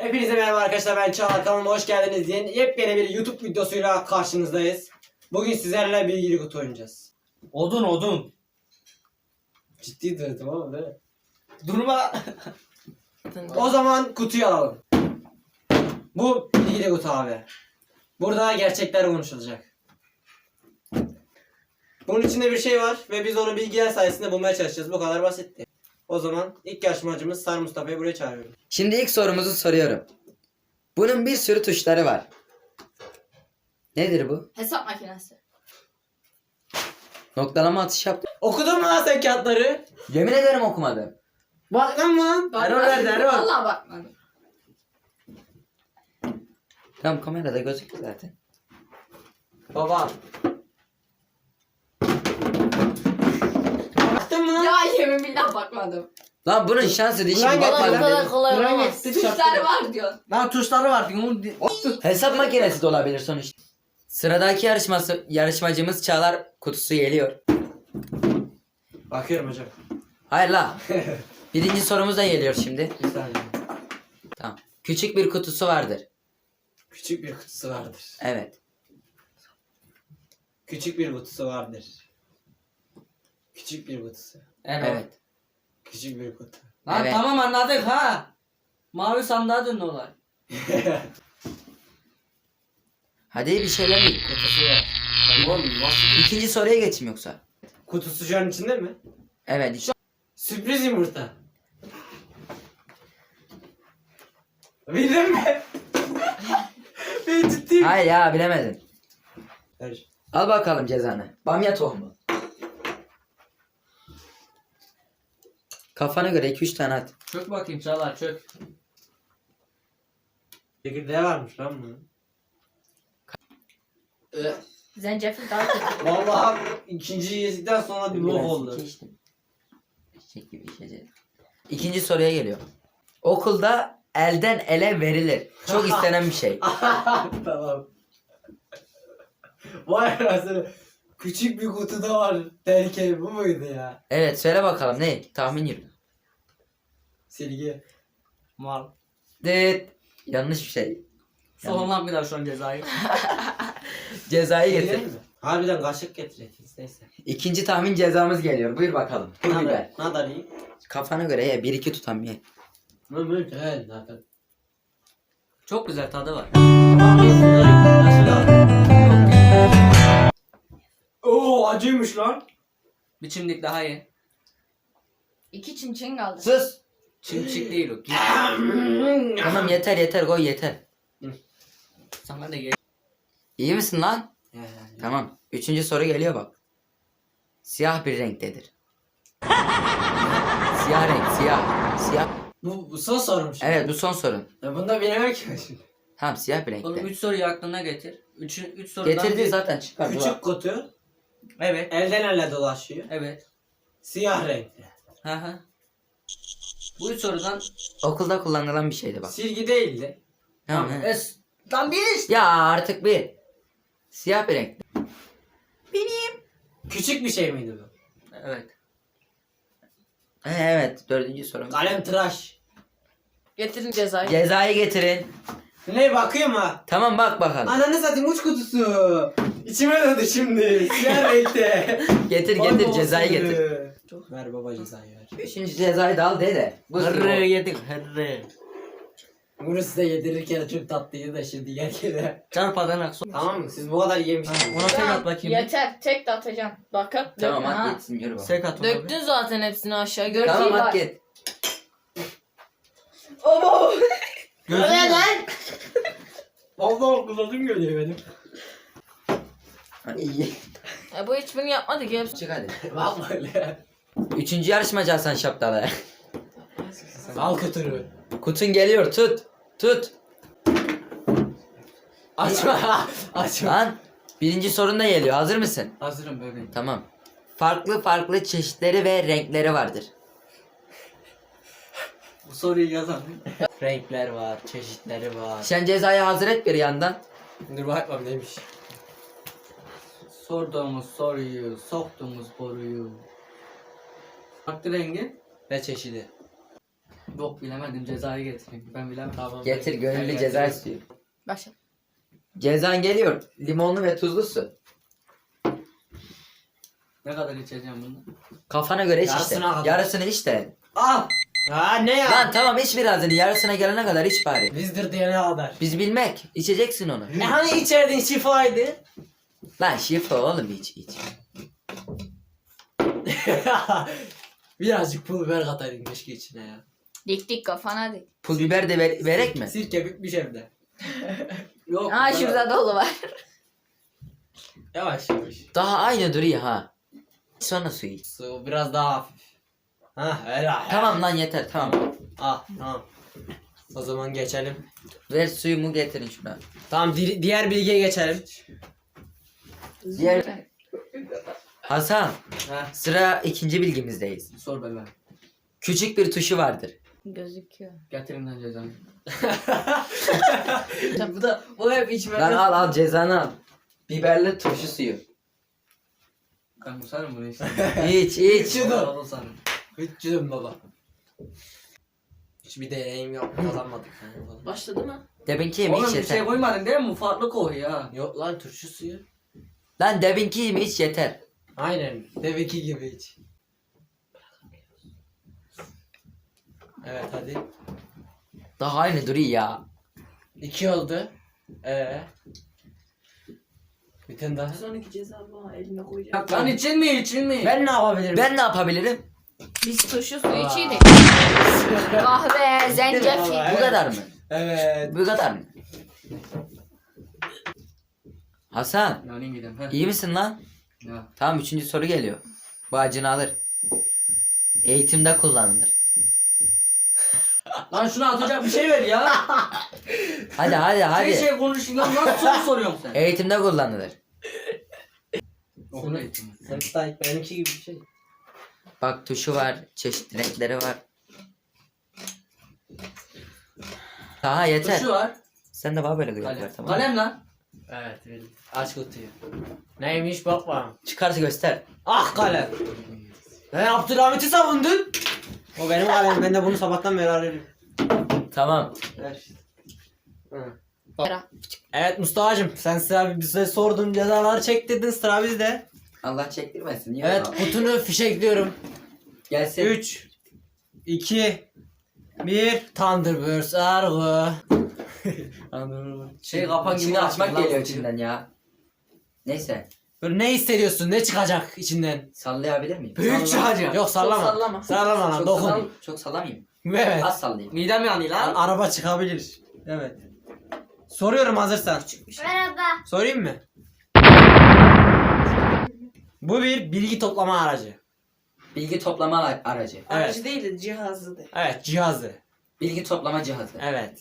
Hepinize merhaba arkadaşlar ben Çağlar kanalıma hoş geldiniz. Yeni yepyeni bir YouTube videosuyla karşınızdayız. Bugün sizlerle bilgili kutu oynayacağız. Odun odun. Ciddi durdum ama değil mi? Durma. O zaman kutuyu alalım. Bu bilgili kutu abi. Burada gerçekler konuşulacak. Bunun içinde bir şey var ve biz onu bilgiler sayesinde bulmaya çalışacağız. Bu kadar basitti. O zaman ilk yarışmacımız Sar Mustafa'yı buraya çağırıyorum. Şimdi ilk sorumuzu soruyorum. Bunun bir sürü tuşları var. Nedir bu? Hesap makinesi. Noktalama atış yap. Okudun mu lan sen kağıtları? Yemin ederim okumadım. Bak lan lan. Erol nerede Erol? Vallahi bakmadım. Tamam kamerada gözüküyor zaten. Baba. Baktın mı lan? Ya yemin billah bakmadım. Lan bunun şansı dişi Kur'an getir bakmadım lan. Kolay Kur'an çarptı. var diyorsun. Lan tuşları var. Di- Hesap makinesi de olabilir sonuçta. Sıradaki yarışması yarışmacımız Çağlar kutusu geliyor. Bakıyorum hocam. Hayır la. Birinci sorumuz da geliyor şimdi. Bir saniye. Tamam. Küçük bir kutusu vardır. Küçük bir kutusu vardır. Evet. Küçük bir kutusu vardır. Küçük bir kutusu. Evet. Evet. Küçük bir kutu. Lan Evet. tamam anladık ha. Mavi sandığa döndü olay. Hadi bir şeyler bil. kutusu var. Oğlum nasıl? İkinci soruya geçeyim yoksa. Kutusu şu an içinde mi? Evet. işte. Sürpriz yumurta. Bildin mi? ben ciddiyim. Hayır ya bilemedin. Ver. Al bakalım cezanı. Bamya tohumu. Kafana göre 2-3 tane at. Çök bakayım Çağlar çök. Çekirdeği varmış lan bunun. Ee, Zencefil daha kötü. Vallahi ikinci yedikten sonra bir bok Biraz oldu. geçtim. Eşek gibi içecek. İkinci soruya geliyor. Okulda elden ele verilir. Çok istenen bir şey. tamam. Vay anasını. Küçük bir kutuda var. Tehlikeli bu muydu ya? Evet söyle bakalım ne? Tahmin yürü. Silgi. Mal. Dıt. Yanlış bir şey. Sonundan bir daha şu an cezayı. Cezayı Silgi getir. mi? Harbiden kaşık getireceğiz neyse. İkinci tahmin cezamız geliyor. Buyur bakalım. Pul Ne biber. kadar iyi? Kafana göre ye. Bir iki tutam ye. Mümkün evet zaten. Çok güzel tadı var. Oo acıymış lan. Bir çimdik daha ye. İki çin çin kaldı. Sus. Çimçik değil o. Tamam yeter yeter koy yeter. Sana da ye. İyi misin lan? Tamam. Üçüncü soru geliyor bak. Siyah bir renktedir. siyah renk, siyah. Siyah. Bu, bu son sormuş. Evet bu son sorun. Ya bunu da bilemem ki ben şimdi. Tamam siyah bir Oğlum renkte. 3 soruyu aklına getir. 3 3 sorudan Getirdi bir- zaten çıkardı. Küçük kutu. Evet. Elden ele dolaşıyor. Evet. Siyah renkli. Hı hı. Bu 3 sorudan Okulda kullanılan bir şeydi bak. Silgi değildi. Tamam. He. es Lan bir işte. Ya artık bir. Siyah bir renk. Küçük bir şey miydi bu? Evet. He, evet dördüncü sorum. Kalem tıraş. Getirin cezayı. Cezayı getirin. Ne bakıyorum ha? Tamam bak bakalım. Ananı satayım uç kutusu. İçime döndü şimdi. Siyah renkte. Getir getir cezayı getir. Çok ver baba cezayı ver. Üçüncü cezayı da al dede. Bu Hırrı sıra- yedik hırrı. Bunu size yedirirken çok tatlıydı da şimdi yerken. Çarpadan aksu. Tamam mı? Siz bu kadar yemişsiniz. Ona tek at bakayım. Yeter. Tek de atacağım. Bakın. Tamam dökme ha. at gitsin yürü bak. Sek at ona bir. Döktün zaten hepsini aşağı. Gördün Tamam at git. Obo. Gözün Öyle lan. Vallahi kullanım geliyor benim. İyi. E, bu hiçbirini yapmadı ki. Hepsi. Çık hadi. Vallahi öyle. Üçüncü yarışmacı Hasan Şaptalı. Al kuturu. Kutun geliyor tut. Tut. Açma. Açma. Lan. Birinci sorun da geliyor. Hazır mısın? Hazırım bebeğim. Tamam. Farklı farklı çeşitleri ve renkleri vardır. Bu soruyu yazan. Renkler var, çeşitleri var. Sen cezayı hazır et bir yandan. Dur bakmam neymiş. Sorduğumuz soruyu, soktuğumuz boruyu. Farklı rengi. Ve çeşidi. Yok bilemedim cezayı getireyim. Ben bilemem. Tamam. Getir gönüllü ceza istiyor. Başla. Cezan geliyor. Limonlu ve tuzlu su. Ne kadar içeceğim bunu? Kafana göre iç işte. Yarısına kadar. Yarısını iç de. Al. Ha ne ya? Lan tamam iç birazını. Yarısına gelene kadar iç bari. Bizdir diyene haber. Biz bilmek. İçeceksin onu. E hani içerdin şifaydı? Lan şifa oğlum iç iç. Birazcık pul biber kataydın keşke içine ya. Dik dik kafana dik. Pul biber de ver, verek mi? Sirke bitmiş evde. Yok. Aa şurada dolu var. Yavaş yavaş. Daha aynı duruyor ha. Sonra su iç. Su biraz daha hafif. Ha helal. Tamam lan yeter tamam. Ah tamam. O zaman geçelim. Ver suyumu getirin şuna. Tamam di- diğer bilgiye geçelim. Diğer... Hasan Heh, sıra ikinci bilgimizdeyiz. sor ben. Küçük bir tuşu vardır. Gözüküyor. Getirin lan cezanı. bu da bu hep içme. Lan al al cezanı al. Biberli turşu suyu. Ben kusarım bunu işte. İç iç. Al ol sana. Üççüdüm baba. Hiçbir deneyim yok kazanmadık. yani falan. Başladı mı? Deminki mi Oğlum bir yeter. şey koymadın değil mi? Bu farklı koy ya. Yok lan turşu suyu. Lan deminki mi iç yeter. Aynen. Deminki gibi hiç. Evet hadi. Daha aynı duruyor ya. İki oldu. Ee. Bir tane daha. Sonraki ceza bana eline koyacağım. Lan için mi için mi? Ben ne yapabilirim? Ben ne yapabilirim? Biz turşu suyu içiydik. Kahve, zencefil. Bu kadar mı? Evet. Bu kadar mı? Hasan gidelim. Heh. iyi misin lan? Ya. Tamam üçüncü soru geliyor. Bu acını alır. Eğitimde kullanılır. Lan şunu atacak bir şey ver ya. Hadi hadi hadi. Şey şey konuşayım lan nasıl soru soruyorsun sen? Eğitimde kullanılır. Okula gittim. Sınıfta benimki gibi bir şey. Bak tuşu var, çeşitli renkleri var. Daha yeter. Şu var. Sen de bana böyle Kalem. tamam. Kalem lan. Evet bildim. Aç kutuyu. Neymiş bak bakalım. Çıkarsa göster. Ah kalem. Ne Abdülhamit'i savundun? O benim kalem. Ben de bunu sabahtan beri arıyorum. Tamam. Ver. Hı. Evet Mustafa'cığım sen sıra bize sordun cezaları çek dedin sıra bizde. Allah çektirmesin. Niye Evet kutunu fişekliyorum. Gelsin. 3 2 1 Thunderbirds argo. Şey kapan gibi İçini açmak geliyor içinden ya. Neyse. Böyle ne hissediyorsun? Ne çıkacak içinden? Sallayabilir miyim? Büyük çıkacak. Yok sallama. Çok sallama. Sallama lan Çok, dokun. sall çok sallamayayım. Evet. Az sallayayım. Midem yanıyor A- lan. araba çıkabilir. Evet. Soruyorum hazırsan. Merhaba. Sorayım mı? Bu bir bilgi toplama aracı. Bilgi toplama ara- aracı. Evet. Aracı değil de cihazı de. Evet cihazı. Bilgi toplama cihazı. Evet.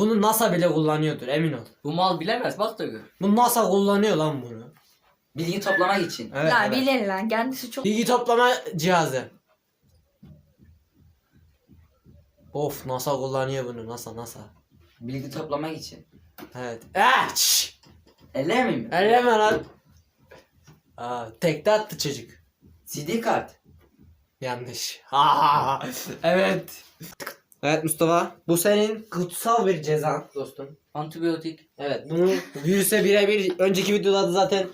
Bunu NASA bile kullanıyordur emin ol. Bu mal bilemez bak da gör. Bu NASA kullanıyor lan bunu. Bilgi toplamak için. Evet, Ya evet. bilir lan kendisi çok. Bilgi toplama cihazı. Of NASA kullanıyor bunu NASA NASA. Bilgi toplamak için. Evet. Eh, şşş! Elleyemeyim mi? Elleme lan. Aa, tekte attı çocuk. CD kart. Yanlış. Ha, evet. Evet Mustafa. Bu senin kutsal bir cezan dostum. Antibiyotik. Evet bunu virüse birebir önceki videoda da zaten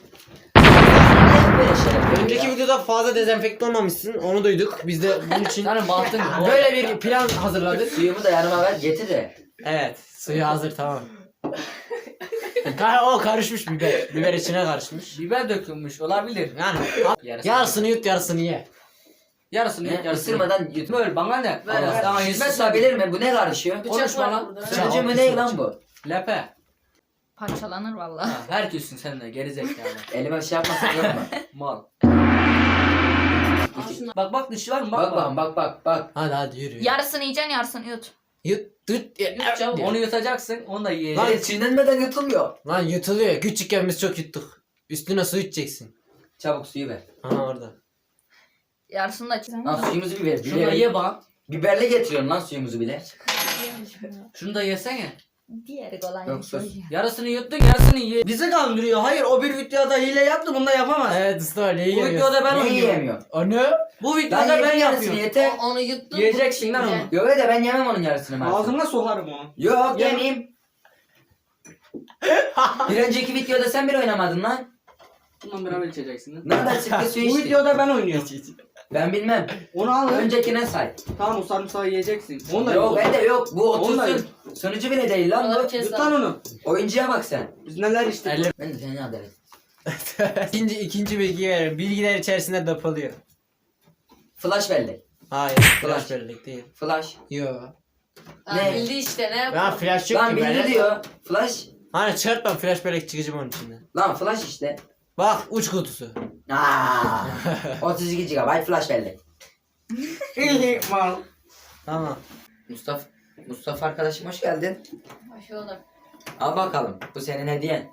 önceki videoda fazla dezenfekte olmamışsın onu duyduk. Biz de bunun için Yani bahtın. böyle bir plan hazırladık. Suyumu da yanıma ver getir de. Evet suyu hazır tamam. Ka- o karışmış biber. Biber içine karışmış. Biber dökülmüş olabilir. Yani Yarısı. yarısını yut yarısını ye. Yarısını Ne? yarısını. Isırmadan yutma. Böyle bana ne? Ver, Allah. Yüzme yüzme sığabilir mi? Bu ne karışıyor? Bıçak Konuşma var lan. burada. Bıçak. Sürücü mü ne lan bu? Lepe. Parçalanır valla. Ha, herkesin sen de geri zekalı. Elime şey yapmasın yapma. Mal. Al şunu. Bak bak dişi var mı? Bak bak bak bak bak bak. Hadi hadi yürü. yürü. Yarısını yiyeceksin yarısını yut. Yut yut. Yut çabuk. Onu yutacaksın, onu da Lan- yiyeceksin. Evet çiğnenmeden yutulmuyor. Lan yutuluyor. Küçükken biz çok yuttuk. Üstüne su içeceksin. Çabuk suyu ver. Aha orada. Yarısını da içeceksin. Lan suyumuzu bir ver. Şunu da Bile- ye bak. Biberle getiriyorsun lan suyumuzu bile. Şunu da yesene. Diğeri kolay. Yok, sus. Yarısını yuttun yarısını ye. Bizi kandırıyor. Hayır o bir videoda hile yaptı bunda yapamaz. Evet usta neyi Bu yemiyorsun? videoda ben Ne oynuyorum. yiyemiyor? Onu? Bu videoda ben yapıyorum. yeter. O- Onu yuttun. Yiyeceksin lan onu. Yok de ben yemem onun yarısını ben. Ağzına sokarım onu. Yok Yem- yemeyeyim. bir önceki videoda sen bir oynamadın lan. Bundan beraber içeceksin lan. Ne kadar çıktı su Bu içti. videoda ben oynuyorum. Ben bilmem. Onu al. Öncekine say. Tamam o sarımsağı yiyeceksin. Onu da Yok ben de yok. Bu Onunla otursun. Sonucu bile değil lan bu. Yut lan onu. Oyuncuya bak sen. Biz neler içtik. Elle- Ben de seni adalet. ikinci, ikinci bilgi verelim. Bilgiler içerisinde depoluyor. Flash bellek. Hayır. Flash. Bellek değil. Flash. Yo. Ha, Ne? Bildi işte ne Ben yapalım. flash yok Lan ki ben. bildi diyor. Flash. Hani çıkartma flash bellek çıkacağım onun içinden. Lan flash işte. Bak uç kutusu. Aa, 32 GB flash bellek. Mal. Tamam. Mustafa Mustafa arkadaşım hoş geldin. Hoş bulduk. Al bakalım. Bu senin hediyen.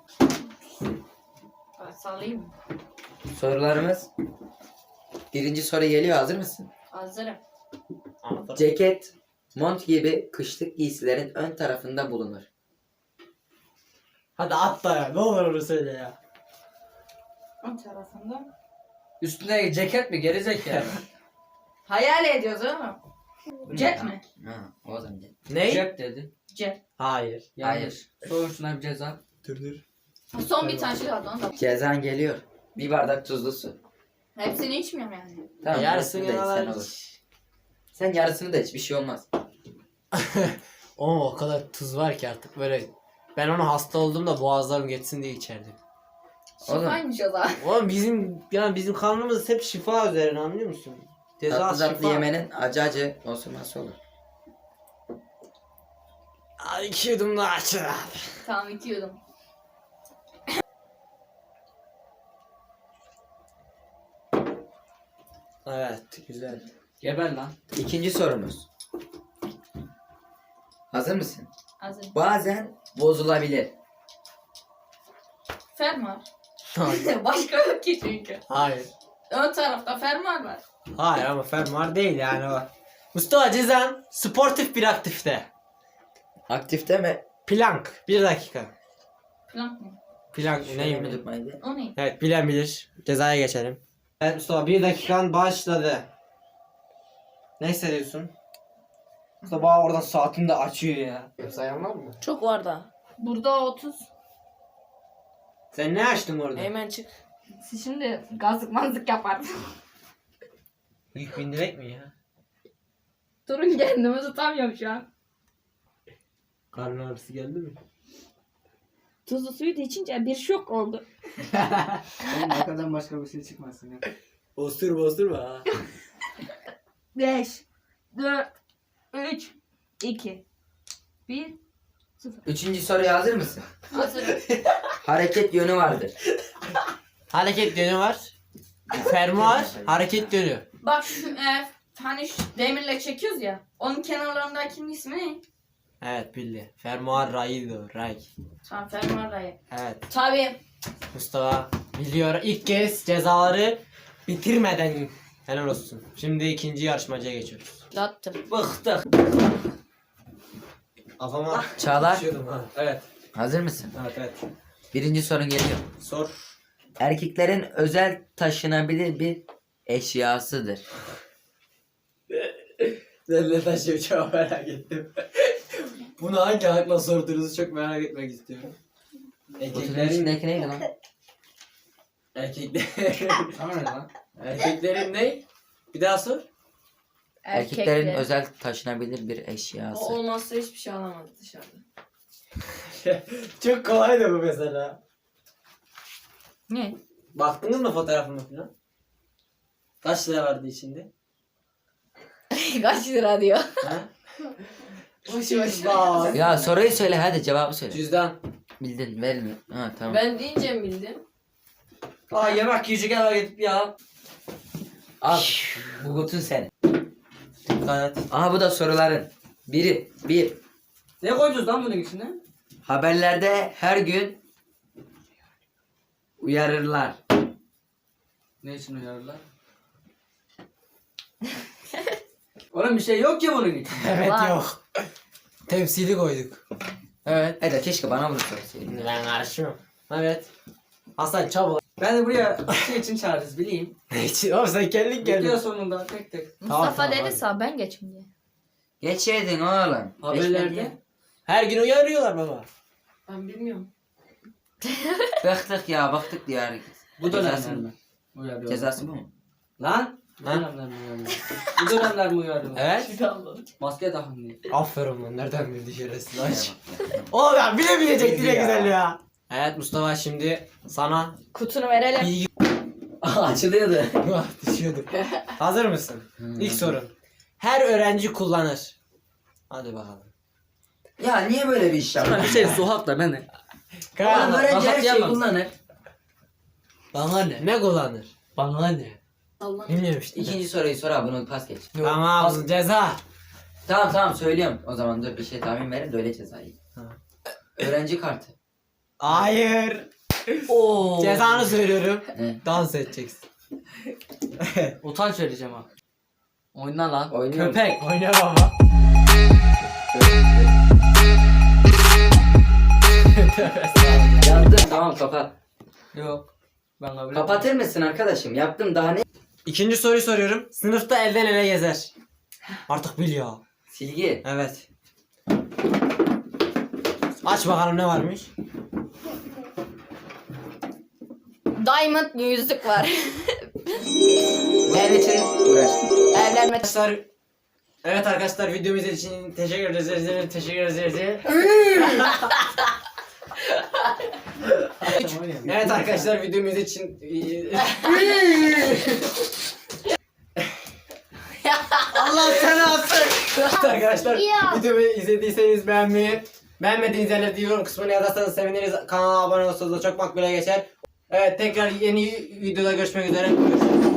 Salayım mı? Sorularımız. Birinci soru geliyor. Hazır mısın? Hazırım. Ceket, mont gibi kışlık giysilerin ön tarafında bulunur. Hadi at da ya. Ne olur onu söyle ya. O tarafında. Üstüne ceket mi gerizekalı? Hayal ediyoruz ama. Jet mi? Ha, o zaman ceket. Ne? Cep dedi. Jet. Hayır. Yanlış. Sonuçuna bir ceza. Dur dur. Ha, Son bir tane şey kaldı onu da. Cezan geliyor. Bir bardak tuzlu su. Hepsini içmiyorum yani. Tamam, Yarısını da içsen yalan olur. Sen yarısını da iç bir şey olmaz. O o kadar tuz var ki artık böyle. Ben onu hasta olduğumda boğazlarım geçsin diye içerdim. Oğlum. Şifaymış o zaman. Oğlum bizim yani bizim kanımız hep şifa üzerine anlıyor musun? Ceza Tatlı tatlı şifa. yemenin acı acı osurması olur. Ay iki yudum daha açın abi. Tamam iki yudum. Evet güzel. Geber lan. İkinci sorumuz. Hazır mısın? Hazır. Bazen bozulabilir. Fermuar. Hayır. Başka yok ki çünkü. Hayır. Ön tarafta fermuar var. Hayır ama fermuar değil yani o. Mustafa Cezan sportif bir aktifte. Aktifte mi? Plank. Bir dakika. Plank mı? Plank tutmaydı? O ne? Evet bilen bilir. Cezaya geçelim. Evet Mustafa bir dakikan başladı. Ne hissediyorsun? Mustafa oradan saatini de açıyor ya. Sayan var mı? Çok var da. Burada 30. Sen ne açtın orada? Hemen çık. Siz şimdi gazlık manzık yapar. Büyük bindirek mi ya? Durun kendimi tutamıyorum şu an. Karın ağrısı geldi mi? Tuzlu suyu da içince bir şok oldu. Oğlum arkadan başka bir şey çıkmasın ya. Ostur bosturma ha. 5, 4, 3, 2, 1. Üçüncü soruya hazır mısın? Hazırım. Hareket yönü vardır. Hareket yönü var. Fermuar hareket yönü. Bak şu e, hani şu demirle çekiyoruz ya. Onun kenarlarındakinin ismi ne? Evet bildi. Fermuar rayıydı o ray. Tamam fermuar dayı. Evet. Tabii. Mustafa biliyor. İlk kez cezaları bitirmeden helal olsun. Şimdi ikinci yarışmacıya geçiyoruz. Yattım. Bıktık. Kafama Çağlar düşüyordum ha. Evet. hazır mısın? Evet evet. Birinci sorun geliyor. Sor. Erkeklerin özel taşınabilir bir eşyasıdır. Ben ne taşıyor çok merak ettim. Bunu hangi hakla sorduğunuzu çok merak etmek istiyorum. Kutunun Erkeklerin içindeki neydi lan? erkeklerin Sana ne lan? erkeklerin ne? Bir daha sor. Erkeklerin Erkekler. özel taşınabilir bir O eşyası. olmazsa hiçbir şey alamaz dışarıda. çok kolaydı bu mesela. Ne? Baktınız mı fotoğrafına falan? Kaç lira vardı içinde? Kaç lira diyor. Ha? Boşu boşuna. Cüzdan. Ya soruyu söyle hadi cevabı söyle. Cüzdan. Bildin verilmiyor. Ha tamam. Ben deyince mi bildin? Aa yemek yiyecek eve gidip ya. Al. Bu kutun senin. Dikkat et. Aha bu da soruların. Biri. Bir. Ne koydunuz lan bunun içine? Haberlerde her gün uyarırlar. Ne için uyarırlar? Oğlum bir şey yok ki bunun içinde. Evet Var. yok. Temsili koyduk. Evet. Evet keşke bana bunu sorsaydın. Ben karışmıyorum. Evet. Hasan çabuk. Ben de buraya şey için çağırırız bileyim. Oğlum sen kendin Video geldin. sonunda tek tek. Mustafa tamam, dedi hadi. sağ ben geçim diye. Geçerdin oğlum. Haberlerde. Her gün uyarıyorlar baba. Ben bilmiyorum. Bıktık ya baktık diyor herkes. Bu Cezası dönemler mı? mi? Uyarıyor. Cezası bu mu? Lan. Bu Lan. dönemler mi uyarıyor? Bu dönemler mi uyarıyor? Evet. Maske takın diye. Aferin lan. Nereden bildi şerefsiz bak. Oğlum ya bile bilecek Bildi ne güzel ya. Evet Mustafa şimdi sana Kutunu verelim. bilgi Açılıyordu. düşüyordu. Hazır mısın? Hmm. İlk sorun. Her öğrenci kullanır. Hadi bakalım. Ya niye böyle bir iş yaptın? Şey Suhat da beni. Kaan, öğrenci her şeyi kullanır. Bana ne? ne kullanır? Bana ne? Allah. Bilmiyorum işte. İkinci soruyu sor abi bunu pas geç. Tamam ceza. Tamam tamam söylüyorum. O zaman dur bir şey tahmin verin de öyle cezayı. Tamam. Öğrenci kartı. Hayır. Oo. Cezanı söylüyorum. Ne? Dans edeceksin. Utanç vereceğim ha. Oyna lan. Oynuyorum. Köpek. Oyna baba. Yandım tamam kapat. Yok. Ben kabul Kapatır mısın arkadaşım? Yaptım daha ne? İkinci soruyu soruyorum. Sınıfta elden ele gezer. Artık bil ya. Silgi. Evet. Aç bakalım ne varmış. Diamond yüzük var. Ben için uğraştım. Evlenme. Arkadaşlar Evet arkadaşlar videomu izlediğiniz için teşekkür ederiz. Teşekkür ederiz. evet arkadaşlar videomu izlediğiniz için Allah seni alsın. Evet arkadaşlar videomu izlediyseniz beğenmeyi beğenmediğiniz yerlerde yorum kısmına yazarsanız seviniriz. Kanala abone olursanız da çok makbule geçer. Evet tekrar yeni videoda görüşmek üzere. Görüşürüz.